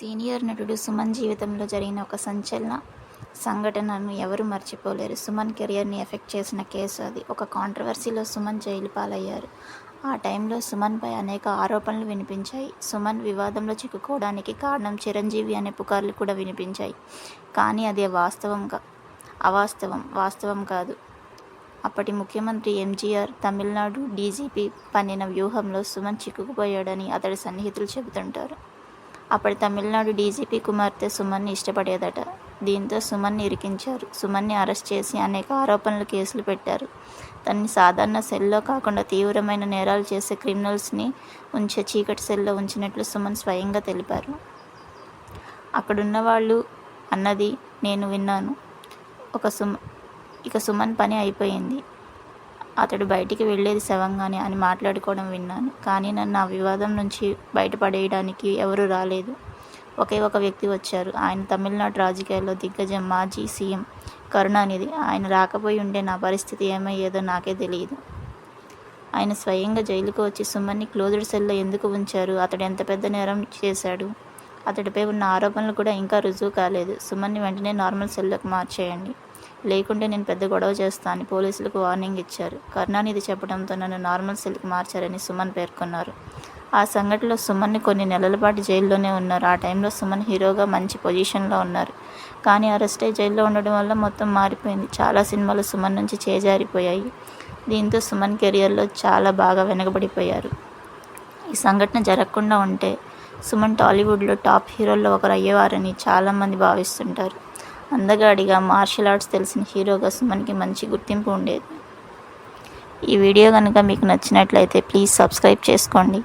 Senior నటుడు సుమన్ జీవితంలో జరిగిన ఒక సంచలన సంఘటనను ఎవరూ మర్చిపోలేరు. సుమన్ కెరియర్ని ఎఫెక్ట్ చేసిన కేసు అది. ఒక కాంట్రవర్సీలో సుమన్ జైలు పాలయ్యారు. ఆ టైంలో సుమన్పై అనేక ఆరోపణలు వినిపించాయి. సుమన్ వివాదంలో చిక్కుకోవడానికి కారణం చిరంజీవి అనే పుకార్లు కూడా వినిపించాయి. కానీ అది వాస్తవంగా అవాస్తవం వాస్తవం కాదు. అప్పటి ముఖ్యమంత్రి ఎంజీఆర్ తమిళనాడు డీజీపీ పన్నిన వ్యూహంలో సుమన్ చిక్కుకుపోయాడని అతడి సన్నిహితులు చెబుతుంటారు. అప్పటి తమిళనాడు డీజీపీ కుమార్తె సుమన్ని ఇష్టపడేదట. దీంతో సుమన్ని ఇరికించారు. సుమన్ని అరెస్ట్ చేసి అనేక ఆరోపణలు కేసులు పెట్టారు. తనని సాధారణ సెల్లో కాకుండా తీవ్రమైన నేరాలు చేసే క్రిమినల్స్ని ఉంచే చీకటి సెల్లో ఉంచినట్లు సుమన్ స్వయంగా తెలిపారు. అక్కడున్న వాళ్ళు అన్నది నేను విన్నాను. ఒక సుమ ఇక సుమన్ పని అయిపోయింది. అతడు బయటికి వెళ్ళేది శవంగానే అని మాట్లాడుకోవడం విన్నాను. కానీ నన్ను ఆ వివాదం నుంచి బయటపడేయడానికి ఎవరూ రాలేదు. ఒకే ఒక వ్యక్తి వచ్చారు. ఆయన తమిళనాడు రాజకీయాల్లో దిగ్గజం మాజీ సీఎం కరుణానిధి. ఆయన రాకపోయి ఉంటే నా పరిస్థితి ఏమయ్యేదో నాకే తెలియదు. ఆయన స్వయంగా జైలుకు వచ్చి సుమన్ని క్లోజ్డ్ సెల్లో ఎందుకు ఉంచారు? అతడు ఎంత పెద్ద నేరం చేశాడు? అతడిపై ఉన్న ఆరోపణలు కూడా ఇంకా రుజువు కాలేదు. సుమన్ని వెంటనే నార్మల్ సెల్లోకి మార్చేయండి. లేకుంటే నేను పెద్ద గొడవ చేస్తాను పోలీసులకు వార్నింగ్ ఇచ్చారు. కరుణానిధి చెప్పడంతో నన్ను నార్మల్ సెల్కి మార్చారని సుమన్ పేర్కొన్నారు. ఆ సంఘటనలో సుమన్ని కొన్ని నెలల పాటు జైల్లోనే ఉన్నారు. ఆ టైంలో సుమన్ హీరోగా మంచి పొజిషన్లో ఉన్నారు. కానీ అరెస్ట్ అయ్యి జైల్లో ఉండడం వల్ల మొత్తం మారిపోయింది. చాలా సినిమాలు సుమన్ నుంచి చేజారిపోయాయి. దీంతో సుమన్ కెరియర్లో చాలా బాగా వెనకబడిపోయారు. ఈ సంఘటన జరగకుండా ఉంటే సుమన్ టాలీవుడ్లో టాప్ హీరోల్లో ఒకరు అయ్యేవారని చాలామంది భావిస్తుంటారు. అందగాడిగా మార్షల్ ఆర్ట్స్ తెలిసిన హీరోగా సుమన్కి మంచి గుర్తింపు ఉండేది. ఈ వీడియో కనుక మీకు నచ్చినట్లయితే ప్లీజ్ సబ్స్క్రైబ్ చేసుకోండి.